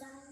Bye.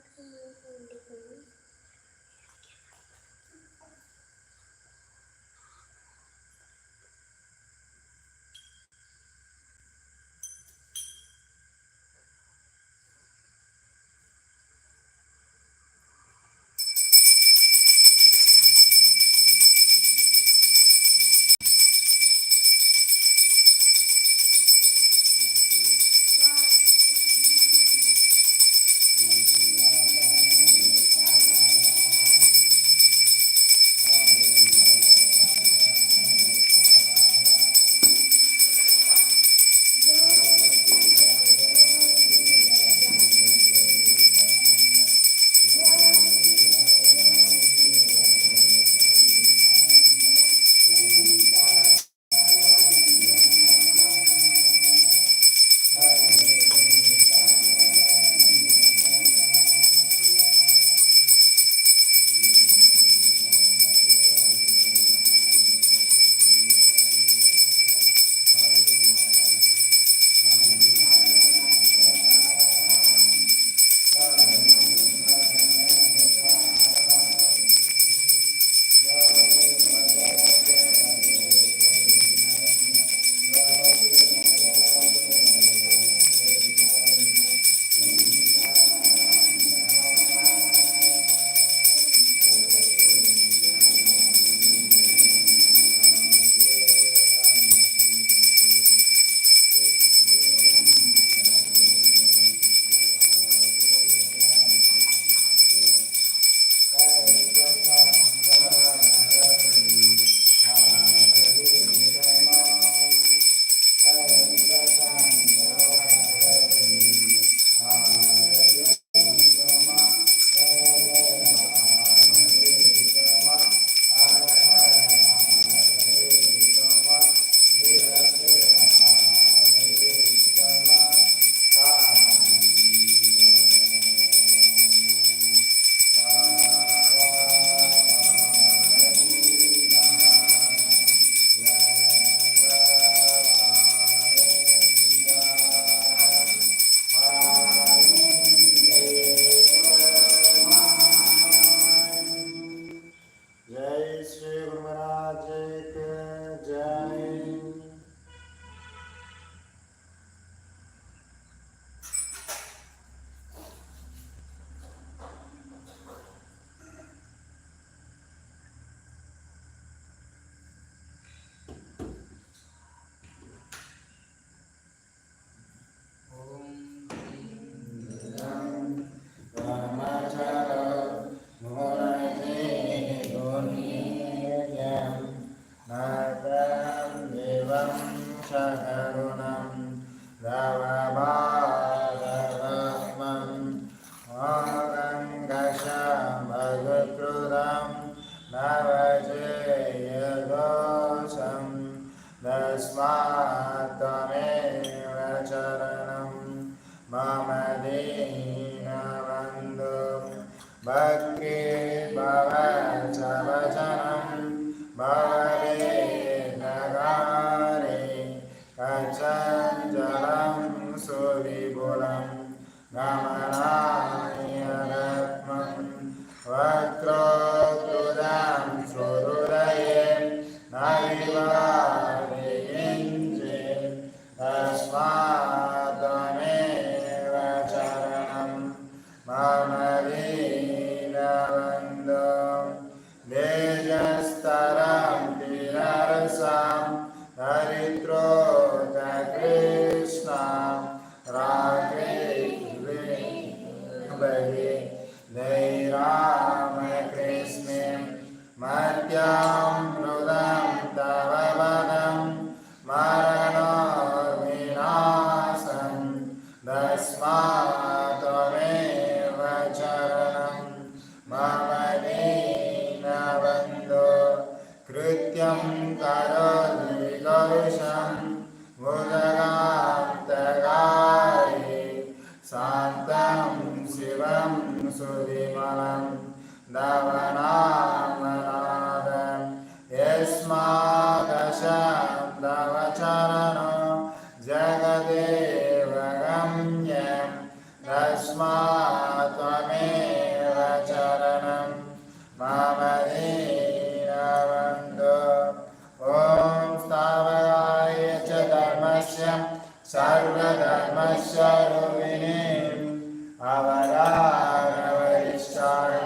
मम देहि न बन्धु भक्ति भव च वचनं। भवरे नगारे कचञ्जलं सुविपुलं। गमनाय रत्नं वक्रोक्रुदां नैवारे तस्मा are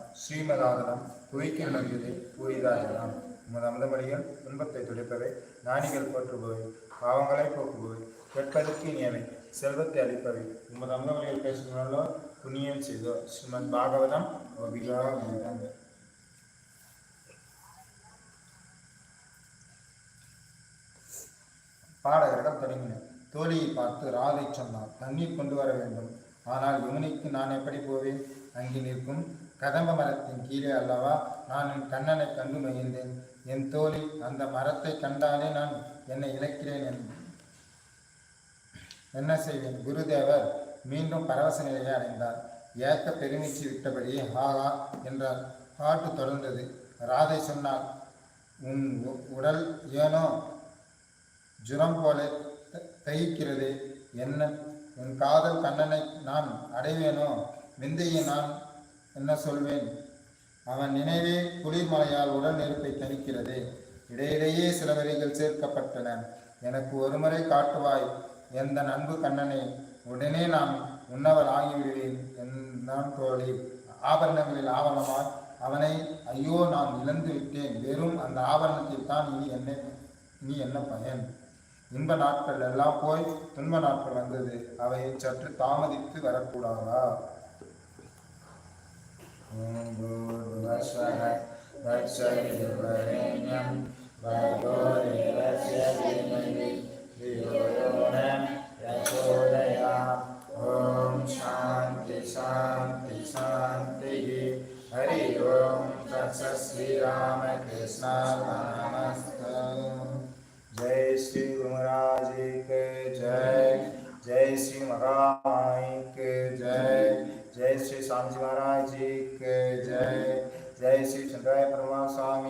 ஸ்ரீமதாதனம் புவிக்கு நம்பியதே பூரிதாகலாம் உமது அமுதமொழிகள் துன்பத்தை துடைப்பவை ஞானிகள் போற்றுபவை பாவங்களை போக்குபவை கேட்பதற்கு இனியவை செல்வத்தை அளிப்பவை. உமது அமுதமொழிகள் பேசுகிறோம் புண்ணியம் செய்தோ ஸ்ரீமத் பாகவதம் அபிகாமிதம் பாடகர்கள் தொடங்கினர் தோழியை பார்த்து ராதை சொன்னார் தண்ணீர் கொண்டு வர வேண்டும். ஆனால் யமுனைக்கு நான் எப்படி போவேன்? அங்கே நிற்கும் கதம்ப மரத்தின் கீழே அல்லவா? நான் என் கண்ணனை கண்டு மகிழ்ந்தேன். என் தோழி அந்த மரத்தை கண்டாலே நான் என்னை இழக்கிறேன் என். என்ன செய்வேன்? குருதேவர் மீண்டும் பரவச நிலையை அடைந்தார். ஏக்க பெருமிச்சு விட்டபடியே ஹாஹா என்றார். பாட்டு தொடர்ந்தது. ராதை சொன்னாள் உன் உடல் ஏனோ? ஜுரம் போல த- தகிக்கிறது. என்ன உன் காதல் கண்ணனை நான் அடைவேனோ? விந்தையை நான் என்ன சொல்வேன்? அவன் நினைவே குளிர்மலையால் உடல் நெருப்பை தணிக்கிறது. இடையிடையே சில வரிகள் சேர்க்கப்பட்டன. எனக்கு ஒருமுறை காட்டுவாய் எந்த அன்பு கண்ணனை உடனே நான் உன்னவள் ஆகிவிடுவேன் என்றான் தோழி. ஆபரணங்களில் ஆவணமாய் அவனை ஐயோ நான் இழந்து விட்டேன் வெறும் அந்த ஆபரணத்தில் தான் இனி என்ன இனி என்ன பயன்? இன்ப நாட்கள் எல்லாம் போய் துன்ப நாட்கள் வந்தது. அவை சற்று தாமதித்து வரக்கூடாதா? ஓம் சாந்தி சாந்தி சாந்தி. ஹரி ஓம் தஸ்ரீ ராமகிருஷ்ணா श्री महाराज के जय जय श्री स्वामी जी महाराज जी के जय जय श्री चंद्राय परमा स्वामी के जय